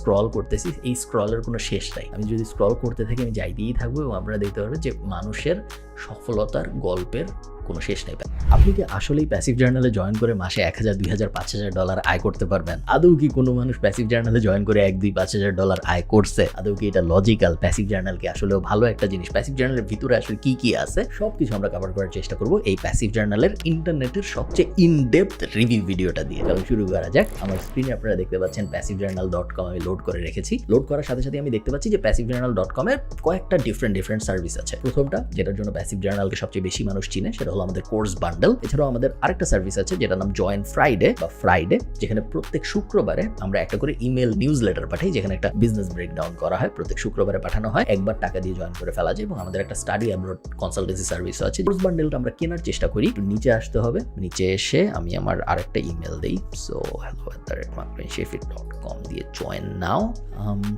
Scroll করতেছি, এই স্ক্রলের কোনো শেষ নাই। আমি যদি স্ক্রল করতে থাকি, আমি যাই দিয়েই থাকব এবং আপনারা দেখতে পারবেন যে মানুষের সফলতার গল্পের কোনো শেষ নেই। আপনি কি আসলেই প্যাসিভ জার্নালে জয়েন করে মাসে এক হাজার, দুই হাজার, পাঁচ হাজার ডলার আয় করতে পারবেন? আদৌ কি কোনো মানুষ প্যাসিভ জার্নালে জয়েন করে এক, দুই, পাঁচ হাজার ডলার আয় করছে? আদৌ কি এটা লজিক্যাল প্যাসিভ জার্নাল কি আসলেও ভালো একটা জিনিস? প্যাসিভ জার্নালের ভিতরে আসলে কি কি আছে? সব কিছু আমরা কভার করার চেষ্টা করব এই প্যাসিভ জার্নালের ইন্টারনেটের সবচেয়ে ইন ডেপথ রিভিউ ভিডিওটা দিয়ে। চলো শুরু করা যাক। আমার স্ক্রিনে আপনারা দেখতে পাচ্ছেন প্যাসিভ জার্নাল ডট কম আমি লোড করে রেখেছি। লোড করার সাথে সাথে আমি দেখতে পাচ্ছি যে প্যাসিভ জার্নাল ডট কমের কয়েকটা ডিফারেন্ট ডিফারেন্ট সার্ভিস আছে। প্রথমটা, যেটার জন্য প্যাসিভ জার্নালকে সবচেয়ে বেশি মানুষ চিনে, সেটা হলো আমাদের কোর্স বান্ডেল এছাড়াও আমাদের আরেকটা সার্ভিস আছে যেটার নাম জয়েন ফ্রাইডে বা ফ্রাইডে যেখানে প্রত্যেক শুক্রবারে আমরা একটা করে ইমেল নিউজ লেটার পাঠাই, যেখানে একটা বিজনেস ব্রেকডাউন করা হয়। প্রত্যেক শুক্রবারে পাঠানো হয়। একবার টাকা দিয়ে জয়েন করে ফেলা যায় এবং আমাদের একটা স্টাডি অ্যাব্রোড কনসালটেন্সি সার্ভিসও আছে। কোর্স বান্ডেলটা আমরা কেনার চেষ্টা করি। নিচে আসতে হবে। নিচে এসে আমি আমার আরেকটা ইমেল দিই। So hello at rate dot com দিয়ে জয়েন নাও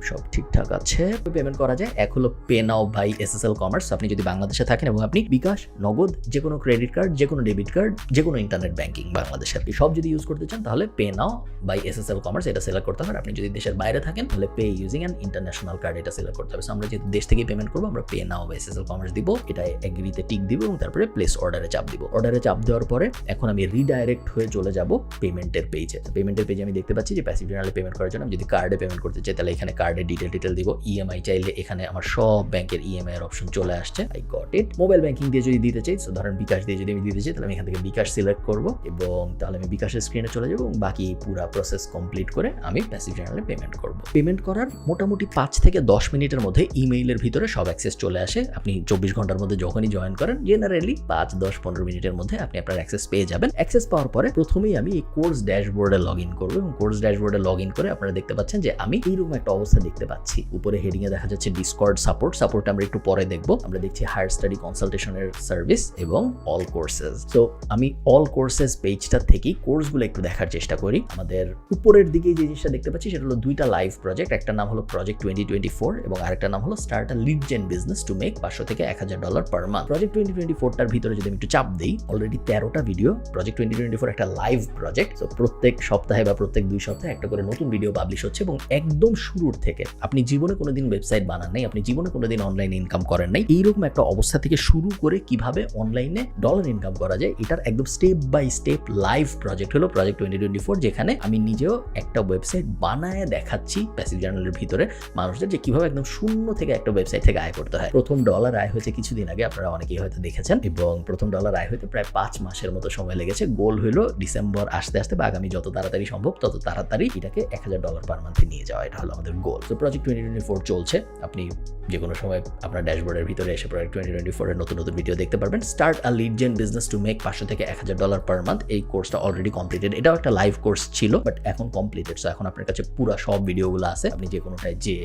সব ঠিকঠাক আছে। পেমেন্ট করা যায়। এক হলো pay now by S S L Commerz আপনি যদি বাংলাদেশে থাকেন এবং আপনি বিকাশ, নগদ যে কোনো ক্রেডিট কার্ড যে কোনো ডেবিট কার্ড যে কোনো ইন্টারনেট ব্যাঙ্কিং বাংলাদেশের এই সব যদি ইউজ করতে চান, তাহলে pay now by S S L commerce এটা সিলেক্ট করতে হবে। আপনি যদি দেশের বাইরে থাকেন, তাহলে pay using an international card এটা সিলেক্ট করতে হবে। আমরা যেহেতু দেশ থেকে পেমেন্ট করব, আমরা পে নাও বা এস এস এল কমার্স দিব, এটা এগ্রিতে টিক দিব এবং তারপরে প্লেস অর্ডারে চাপ দিব। অর্ডারে চাপ দেওয়ার পরে এখন আমি রিডাইরেক্ট হয়ে চলে যাব পেমেন্টের পেজে পেমেন্টের পেজে আমি দেখতে পাচ্ছি যে প্যাসিভ জার্নালে পেমেন্ট করার জন্য আমি যদি কার্ডে পেমেন্ট করতে চাই, তাহলে এখানে কার্ডের ডিটেল ডিটেল দিব। ইএমআই চাইলে এখানে আমার সব ব্যাংকের ইএমআই এর অপশন চলে আসছে। I got it mobile banking দিয়ে যদি দিতে চাই ধরেন বিকাশ দিয়ে যদি আমি দিতে চাই, তাহলে আমি এখান থেকে বিকাশ সিলেক্ট করব এবং তাহলে আমি বিকাশের স্ক্রিনে চলে যাব এবং বাকি পুরো প্রসেস কমপ্লিট করে আমি প্যাসিভ জার্নালে পেমেন্ট করব। পেমেন্ট করার মোটামুটি পাঁচ থেকে দশ মিনিটের মধ্যে ইমেইলের ভিতরে সব অ্যাক্সেস চলে আসে। আপনি চব্বিশ ঘণ্টার মধ্যে যখনই জয়েন করেন জেনারেলি পাঁচ, দশ, পনেরো মিনিটের মধ্যে আপনি আপনার অ্যাক্সেস পেয়ে যাবেন। অ্যাক্সেস পাওয়ার পরে প্রথমেই আমি এই কোর্স ড্যাশবোর্ডে লগ ইন করব এবং কোর্স ড্যাশবোর্ডে লগ ইন করে আপনারা দেখতে পাচ্ছেন যে আমি এইরকম একটা অবস্থা দেখতে পাচ্ছি। উপরে হেডিংয়ে দেখা যাচ্ছে ডিসকর্ড সাপোর্ট সাপোর্ট আমরা একটু পরে দেখব। আমরা দেখছি হায়ার স্টাডি কনসালটেশনের সার্ভিস এবং অল কোর্সেস সো আমি অল কোর্সেস পেজটা থেকেই কোর্সগুলো একটু দেখার চেষ্টা করি। আমাদের উপরের দিকে যে জিনিসটা দেখতে পাচ্ছি, সেটা হলো দুইটা লাইভ প্রজেক্ট একটা নাম হলো প্রজেক্ট টোয়েন্টি টোয়েন্টি ফোর এবং আরেকটা নাম হলো start a lead gen business to make পাঁচশো থেকে এক হাজার dollar per month project twenty twenty ফোরটার ভিতরে যদি আমি একটু চাপ দিই অলরেডি তেরোটা video project twenty twenty four একটা লাইভ প্রজেক্ট সো প্রত্যেক সপ্তাহে বা প্রত্যেক দুই সপ্তাহে একটা করে নতুন ভিডিও পাবলিশ হচ্ছে এবং একদম শুরুর থেকে। আপনি জীবনে কোনোদিন ওয়েবসাইট বানান নাই, আপনি জীবনে কোনোদিন অনলাইনে ইনকাম করেন নাই। এইরকম একটা অবস্থা থেকে শুরু করে কীভাবে অনলাইনে ডলার ইনকাম করা যায়, এটার একদম step by step live project হলো প্রজেক্ট টোয়েন্টি টোয়েন্টি ফোর যেখানে আমি নিজেও একটা ওয়েবসাইট বানায় দেখাচ্ছি প্যাসিভ জার্নালের ভিতরে মানুষদের যে কীভাবে একদম শূন্য থেকে একটা ওয়েবসাইট থেকে আয় করতে হয়। প্রথম ডলার আয় হয়েছে কিছুদিন আগে, আপনারা অনেকেই হয়তো দেখেছেন, এবং প্রথম ডলার আয় হতে প্রায় পাঁচ মাসের মতো সময় লেগেছে। গোল হলো ডিসেম্বর আসতে আসতে বা আগামী যত তাড়াতাড়ি সম্ভব তত তাড়াতাড়ি এটাকে এক হাজার ডলার পার মান্থে নিয়ে যাওয়া, এটা হলো আমাদের গোল তো প্রজেক্ট টোয়েন্টি টোয়েন্টি ফোর চলছে, আপনি যে কোনো সময় আপনার ড্যাশবোর্ডের ভিতরে এসে প্রজেক্ট টোয়েন্টি টোয়েন্টি ফোরের নতুন নতুন ভিডিও দেখতে পারবেন। Start a lead gen business to make পাঁচশো থেকে এক হাজার ডলার পার মান্থ এই কোর্সটা অলরেডি কমপ্লিটেড এটাও একটা লাইভ কোর্স ছিল বাট এখন কমপ্লিটেড সো এখন আপনার কাছে পুরো সব ভিডিওগুলো আছে। আপনি যে কোনোটায় যে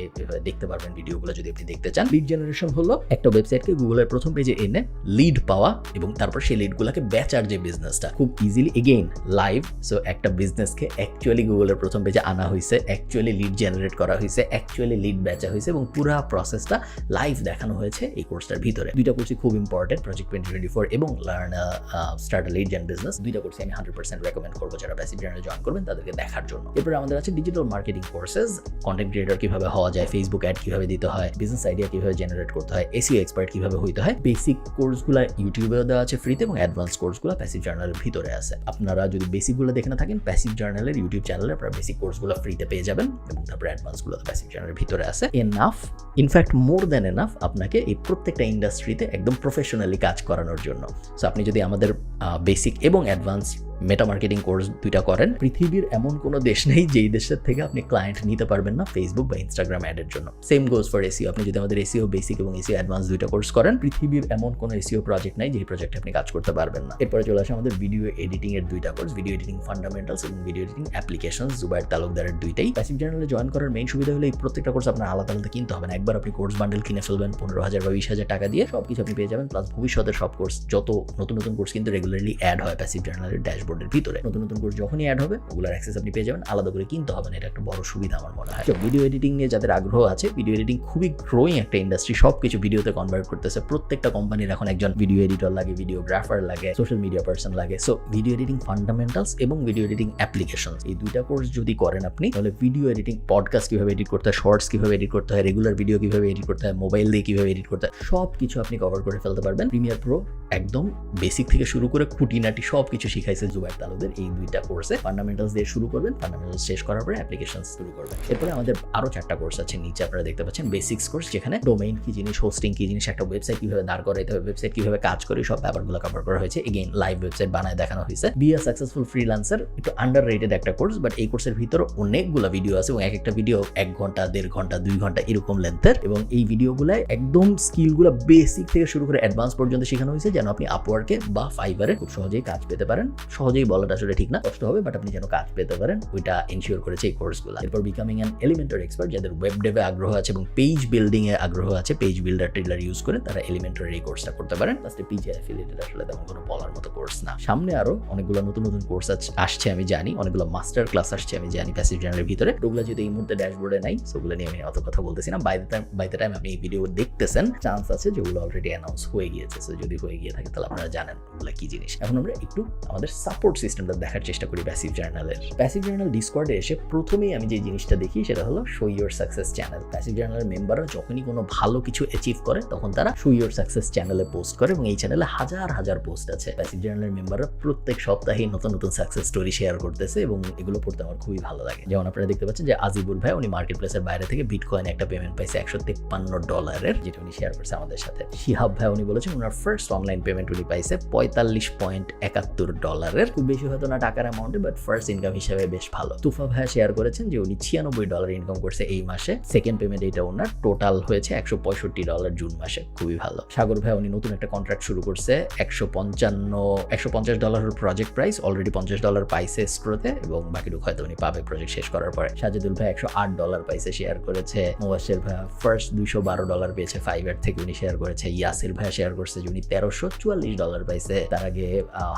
দেখতে পারবেন ভিডিওগুলো যদি আপনি দেখতে চান। লিড জেনারেশন হলো একটা ওয়েবসাইটকে গুগলের প্রথম পেজে এনে লিড পাওয়া এবং তারপর সেই লিডগুলোকে বেচার যে বিজনেসটা খুব ইজিলি এগেইন লাইভ সো একটা বিজনেসকে অ্যাকচুয়ালি গুগলের প্রথম পেজে আনা হয়েছে অ্যাকচুয়ালি লিড জেনারেট করা হয়েছে অ্যাকচুয়ালি লিড বেচা হয়েছে এবং পুরো প্রসেসটা লাইভ দেখানো হয়েছে এই কোর্সটার ভিতরে। দুইটা কোর্সই খুব important project twenty twenty four এবং learn start lead gen business দুইটা কোর্সই আমি হান্ড্রেড পার্সেন্ট রেকমেন্ড করব যারা প্যাসিভ জার্নালে জয়েন করবেন, তাদেরকে দেখার জন্য। এরপরে আমাদের আছে digital marketing courses content creator কীভাবে হওয়া যায় ফেসবুক অ্যাড কীভাবে দিতে হয় বিজনেস আইডিয়া কীভাবে জেনারেট করতে হয় এসিও এক্সপার্ট কীভাবে হইতে হয় বেসিক কোর্সগুলো ইউটিউবেও দেওয়া আছে ফ্রিতে এবং অ্যাডভান্স কোর্সগুলো প্যাসিভ জার্নালের ভিতরে আছে। আপনারা যদি বেসিকগুলো দেখে না থাকেন প্যাসিভ জার্নালের ইউটিউব চ্যানেলে আপনারা বেসিক কোর্সগুলো ফ্রিতে পেয়ে যাবেন এবং তারপরে অ্যাডভান্সগুলো প্যাসিভ জার্নালের ভিতরে আছে। Enough in fact more than enough আপনাকে এই প্রত্যেকটা ইন্ডাস্ট্রিতে একদম প্রফেশনালি কাজ করানোর জন্য। সো আপনি যদি আমাদের বেসিক এবং অ্যাডভান্স মেটা মার্কেটিং কোর্স দুইটা করেন। পৃথিবীর এমন কোনো দেশ নেই যেই দেশের থেকে আপনি ক্লায়েন্ট নিতে পারবেন না ফেসবুক বা ইনস্টাগ্রাম অ্যাডের জন্য। সেম গোজ ফর এসিও আপনি যদি আমাদের এসিও বেসিক এবং এসিও অ্যাডভান্স দুইটা কোর্স করেন, পৃথিবীর এমন কোনো এসিও প্রজেক্ট নাই যেই প্রজেক্টে আপনি কাজ করতে পারবেন না। এরপরে চলে আসে আমাদের ভিডিও এডিটিং এর দুইটা কোর্স ভিডিও এডিটিং ফান্ডামেন্টালস এবং ভিডিও এডিটিং অ্যাপ্লিকেশন জুবাইর তালুকদারের দুইটাই। প্যাসিভ চ্যানেলে জয়েন করার মেইন সুবিধা হলো এই প্রত্যেকটা কোর্স আপনার আলাদা আলাদা কিনতে হবে না। একবার আপনি কোর্স বান্ডেল কিনে ফেলবেন, পনেরো হাজার বা বিশ হাজার টাকা দিয়ে সব কিছু আপনি পেয়ে যাবেন। প্লাস ভবিষ্যতের সব কোর্স যত নতুন নতুন কোর্স কিন্তু রেগুলারলি অ্যাড হয় প্যাসিভ জার্নালের ড্যাশবোর্ড ড্যাশবোর্ডের ভিতরে। নতুন নতুন কোর্স যখনই অ্যাড হবে ওগুলোর অ্যাক্সেস আপনি পেয়ে যাবেন। আলাদা করে কিনতে হবে না এটা একটা বড় সুবিধা আমার মনে হয়। ভিডিও এডিটিং নিয়ে যাদের আগ্রহ আছে ভিডিও এডিটিং খুবই গ্রোয়িং একটা ইন্ডাস্ট্রি সব কিছু ভিডিওতে কনভার্ট করতেছে। প্রত্যেকটা কোম্পানির এখন একজন ভিডিও এডিটর লাগে ভিডিওগ্রাফার লাগে সোশ্যাল মিডিয়া পার্সন লাগে। সো ভিডিও এডিটিং ফান্ডামেন্টালস এবং ভিডিও এডিটিং অ্যাপ্লিকেশন এই দুইটা কোর্স যদি করেন আপনি তাহলে ভিডিও এডিটিং পডকাস্ট কীভাবে এডিট করতে হয় শর্টস কীভাবে এডিট করতে হয় রেগুলার ভিডিও কীভাবে এডিট করতে হয় মোবাইল দিয়ে কীভাবে এডিট করতে হয় সব কিছু আপনি কভার করে ফেলতে পারবেন। প্রিমিয়ার প্রো একদম বেসিক থেকে শুরু করে খুঁটিনাটি সব কিছু শিখাইছে। জুবাইর তালুদের এই দুইটা কোর্সে ফান্ডামেন্টালস দিয়ে শুরু করবেন। ফান্ডামেন্টালস শেষ করার পরে অ্যাপ্লিকেশন শুরু করবেন। এরপরে আমাদের আরও চারটা কোর্স আছে, নিচে আপনারা দেখতে পাচ্ছেন বেসিক্স কোর্স যেখানে ডোমেইন কি জিনিস হোস্টিং কি জিনিস, একটা ওয়েবসাইট কীভাবে দাঁড় করাইতে হবে ওয়েবসাইট কীভাবে কাজ করে, সব ব্যাপারগুলো কভার করা হয়েছে। এগেইন লাইভ ওয়েবসাইট বানায় দেখানো হয়েছে। বি আ সাকসেসফুল ফ্রিল্যান্সার একটু আন্ডার রেটেড একটা কোর্স বাট এই কোর্সের ভিতরে অনেকগুলো ভিডিও আছে এবং এক একটা ভিডিও এক ঘণ্টা, দেড় ঘণ্টা, দুই ঘণ্টা এরকম লেন্থের এবং এই ভিডিওগুলোয় একদম স্কিলগুলো বেসিক থেকে শুরু করে অ্যাডভান্স পর্যন্ত শেখানো হয়েছে, যেন আপনি আপওয়ার্কে বা ফাইবারে খুব সহজেই কাজ পেতে পারেন। সহজেই বলাটা আসলে ঠিক না, কষ্ট হবে বাট আপনি যেন কাজ পেতে পারেন, ওইটা এনশিওর করেছে এই কোর্সগুলো এরপর বিকামিং অ্যান এলিমেন্টার এক্সপার্ট যাদের ওয়েব ডেভে আগ্রহ আছে এবং পেজ বিল্ডিং এ আগ্রহ আছে পেজ বিল্ডার টেলার ইউজ করে, তারা এলিমেন্টার এই কোর্সটা করতে পারেন। ফার্স্টে পিজে অ্যাফিলিয়েটেড আসলে তেমন কোনো বলার মতো কোর্স না। সামনে আরও অনেকগুলো নতুন নতুন কোর্স আসছে আমি জানি, অনেকগুলো মাস্টার ক্লাস আসছে আমি জানি প্যাসিভ চ্যানেলের ভিতরে। ওগুলো যদি এই মুহূর্তে ড্যাশবোর্ডে নাই সেগুলো নিয়ে আমি অত কথা বলতেছি না। বাই বাই দ্য টাইম আপনি এই ভিডিও দেখতেছেন চান্স আছে যেগুলো অলরেডি অ্যানাউন্স হয়ে গিয়েছে। যদি হয়ে গিয়ে থাকে, তাহলে আপনারা জানেন ওগুলো কি জিনিস। এখন আমরা একটু আমাদের সাপোর্ট সিস্টেমটা দেখার চেষ্টা করি প্যাসিভ জার্নালের প্যাসিভ জার্নাল ডিসকর্ডে এসে প্রথমেই আমি যে জিনিসটা দেখি সেটা হলো শো সাকসেস চ্যানেল প্যাসিভ জার্নালের মেম্বাররা যখনই কোনো ভালো কিছু অ্যাচিভ করে, তখন তারা শো সাকসেস চ্যানেলে পোস্ট করে এবং এই চ্যানেলে হাজার হাজার পোস্ট আছে। প্যাসিভ জার্নালের মেম্বাররা প্রত্যেক সপ্তাহে নতুন নতুন সাকসেস স্টোরি শেয়ার করতেছে এবং এগুলো পড়তে আমার খুবই ভালো লাগে। যেমন আপনারা দেখতে পাচ্ছেন যে আজিবুল ভাই, উনি মার্কেট প্লেসের বাইরে থেকে বিটকয়েন একটা পেমেন্ট পাইছে একশো তেপ্পান্ন ডলারের যেটা উনি শেয়ার করছে আমাদের সাথে। শিহাব ভাই, উনি বলেছেন ওনার ফার্স্ট অনলাইন পেমেন্ট উনি পাইছে পঁয়তাল্লিশ পয়েন্ট একাত্তর ডলারের খুব বেশি হয়তো না টাকার অ্যামাউন্টে বাট ফার্স্ট ইনকাম হিসেবে বেশ ভালো। তুফা ভাই শেয়ার করেছেন যে উনি ছিয়ানব্বই ডলার ইনকাম করছে এই মাসে। সেকেন্ড পেমেন্ট এটা ওনার টোটাল হয়েছে একশো পঁয়ষট্টি ডলার জুন মাসে, খুবই ভালো। সাগর ভাই উনি নতুন একটা কন্ট্রাক্ট শুরু করছে, একশো পঞ্চান্ন, একশো পঞ্চাশ ডলারের প্রজেক্ট প্রাইস অলরেডি পঞ্চাশ ডলার পাইছে স্ক্রোতে এবং বাকিটুকু হয়তো উনি পাবে প্রজেক্ট শেষ করার পরে। সাজিদুল ভাই একশো আট ডলার পাইছে শেয়ার করেছে। মোবাশের ভাই ফার্স্ট দুইশো বারো ডলার পেয়েছে ফাইবার থেকে উনি শেয়ার করেছে। ইয়াসির ভাই শেয়ার করছে যে উনি তেরোশো চুয়াল্লিশ ডলার পাইছে। তার আগে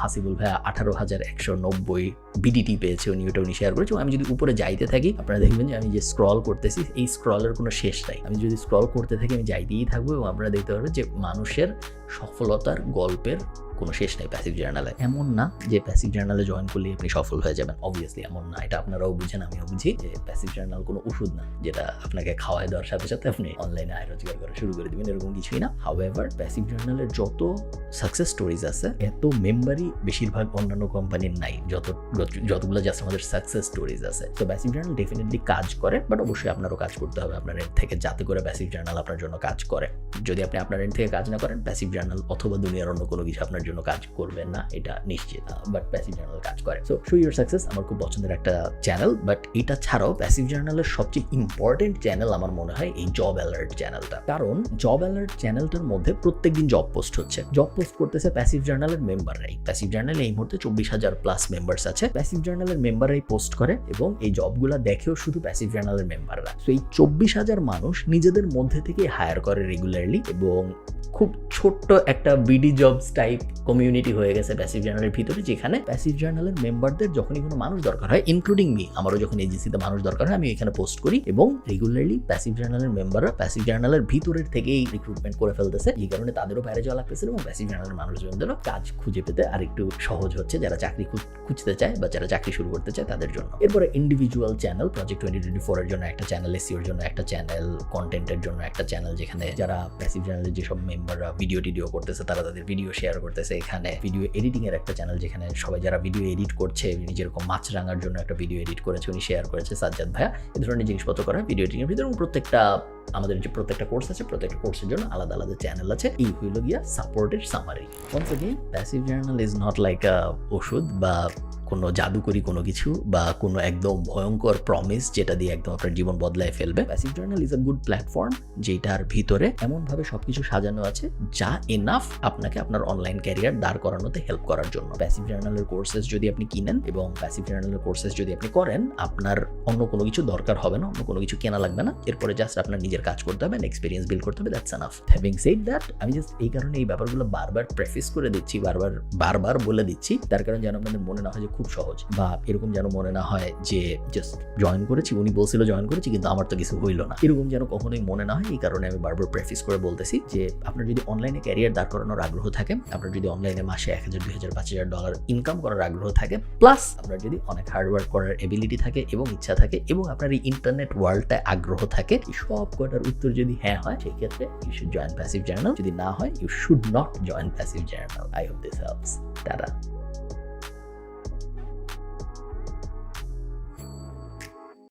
হাসিবুল ভাই আঠারো হাজার একশো নব্বই বিডিটি পেয়েছে উনি উনি শেয়ার করেছে। আমি যদি উপরে যাইতে থাকি, আপনারা দেখবেন যে আমি যে স্ক্রল করতেছি, এই স্ক্রলের কোনো শেষ নাই। আমি যদি স্ক্রল করতে থাকি, আমি যাইতেই থাকব এবং আপনারা দেখতে পারবেন যে মানুষের সফলতার গল্পের কোনো শেষ নেই প্যাসিভ জার্নালে এমন না যে প্যাসিভ জার্নালে জয়েন করলে আপনি সফল হয়ে যাবেন। অবভিয়াসলি এমন না। এটা আপনারাও বুঝেন, আমিও বুঝি যে প্যাসিভ জার্নাল কোনো ওষুধ না, যেটা আপনাকে খাওয়াই দেওয়ার সাথে সাথে আপনি অনলাইনে আয় রোজগার করা শুরু করে দেবেন, এরকম কিছুই না। হাউএভার প্যাসিভ জার্নালের যত সাকসেস স্টোরিজ আছে, এত মেম্বারই বেশিরভাগ অন্যান্য কোম্পানির নাই। যত যত- যতগুলো জাস্ট আমাদের সাকসেস স্টোরিজ আছে। তো প্যাসিভ জার্নাল ডেফিনেটলি কাজ করে বাট অবশ্যই আপনারও কাজ করতে হবে। আপনার এন্ড থেকে যাতে করে প্যাসিভ জার্নাল আপনার জন্য কাজ করে। যদি আপনি আপনার এন্ড থেকে কাজ না করেন প্যাসিভ জার্নাল অথবা দুনিয়ার অন্য কোনো কিছু আপনার জন্য কাজ করবেন না, এটা নিশ্চিত বাট প্যাসিভ জার্নাল কাজ করে। সো শো ইউর সাকসেস আমার খুব পছন্দের একটা চ্যানেল বাট এটা ছাড়াও প্যাসিভ জার্নালের সবচেয়ে ইম্পর্টেন্ট চ্যানেল আমার মনে হয় এই জব অ্যালার্ট চ্যানেলটা কারণ জব অ্যালার্ট চ্যানেলটার মধ্যে প্রত্যেকদিন জব পোস্ট হচ্ছে। জব পোস্ট করতেছে প্যাসিভ জার্নালের মেম্বাররাই প্যাসিভ জার্নালে এই মুহূর্তে চব্বিশ হাজার প্লাস মেম্বার্স আছে। প্যাসিভ জার্নালের মেম্বাররাই পোস্ট করে এবং এই জবগুলো দেখেও শুধু প্যাসিভ জার্নালের মেম্বাররা সো এই চব্বিশ হাজার মানুষ নিজেদের মধ্যে থেকে হায়ার করে রেগুলারলি এবং খুব ছোট্ট একটা বিডি জবস টাইপ কমিউনিটি হয়ে গেছে প্যাসিভ জার্নালের ভিতরে, যেখানে প্যাসিভ জার্নালের মেম্বারদের যখনই কোনো মানুষ দরকার হয় ইনক্লুডিং মি আমারও যখন এজেন্সিতে মানুষ দরকার হয়, আমি এখানে পোস্ট করি এবং রেগুলারলি প্যাসিভ জার্নালের মেম্বাররা প্যাসিভ জার্নালের ভিতরের থেকেই রিক্রুটমেন্ট করে ফেলতেছে। এই কারণে তাদেরও বাইরে যাওয়া লাগতেছে এবং প্যাসিভ জার্নালের মানুষজনদেরও কাজ খুঁজে পেতে আর একটু সহজ হচ্ছে, যারা চাকরি খুঁজতে চায় বা যারা চাকরি শুরু করতে চায় তাদের জন্য। এরপরে individual channel project twenty twenty ফোরের জন্য একটা চ্যানেল এসিওর জন্য একটা চ্যানেল কন্টেন্টের জন্য একটা চ্যানেল যেখানে যারা প্যাসিভ চ্যানেলের যেসব মেম্বাররা ভিডিও টিডিও করতেছে, তারা তাদের ভিডিও শেয়ার করতেছে। এখানে ভিডিও এডিটিং এর একটা চ্যানেল যেখানে সবাই যারা ভিডিও এডিট করছে উনি যেরকম মাছ রাঙার জন্য একটা ভিডিও এডিট করেছে, উনি শেয়ার করেছে, সাজ্জাদ ভাইয়া। এ ধরনের জিনিসপত্র করা ভিডিও এডিটিং এর ভিতরে প্রত্যেকটা, আমাদের যে প্রত্যেকটা কোর্স আছে, প্রত্যেকটা কোর্সের জন্য আলাদা আলাদা চ্যানেল আছে। এই হইল গিয়া supported summary once again passive journal is not like a ওষুধ বা কোনো জাদুকরি কোনো কিছু বা কোনো একদম ভয়ঙ্কর প্রমিস যেটা দিয়ে একদম আপনার জীবন বদলায় ফেলবে। Passive journal is a good platform যেটার ভিতরে এমনভাবে সবকিছু সাজানো আছে যা এনাফ আপনাকে আপনার অনলাইন ক্যারিয়ার দাঁড় করানোতে হেল্প করার জন্য। প্যাসিভ জার্নালের কোর্সেস যদি আপনি কিনেন এবং প্যাসিভ জার্নালের কোর্সেস যদি আপনি করেন, আপনার অন্য কোনো কিছু দরকার হবে না, অন্য কোনো কিছু কেনা লাগবে না। এরপরে জাস্ট আপনার নিজের কাজ করতে হবে এক্সপিরিয়েন্স বিল্ড করতে হবে that's enough having said that আমি জাস্ট এই কারণে এই ব্যাপারগুলো বারবার প্রেফিস করে দিচ্ছি, বারবার বারবার বলে দিচ্ছি, তার কারণ যেন আপনাদের মনে না হয় যে খুব সহজ বা এরকম যেন মনে না হয় যে জাস্ট জয়েন করেছি, উনি বলছিল জয়েন করেছি, কিন্তু আমার তো কিছু হইল না। এরকম যেন কখনোই মনে না হয়, এই কারণে আমি বারবার প্রেফিস করে বলতেছি যে আপনার যদি অনলাইনে ক্যারিয়ার দাঁড় করানোর আগ্রহ থাকে, আপনার যদি অনলাইনে মাসে এক হাজার, দুই হাজার, পাঁচ হাজার ডলার ইনকাম করার আগ্রহ থাকে প্লাস আপনার যদি অনেক হার্ডওয়ার্ক করার এবিলিটি থাকে এবং ইচ্ছা থাকে এবং আপনার এই ইন্টারনেট ওয়ার্ল্ডটায় আগ্রহ থাকে সব কটার উত্তর যদি হ্যাঁ হয় সেক্ষেত্রে you should join passive journal যদি না হয় you should not join passive journal I hope this helps tata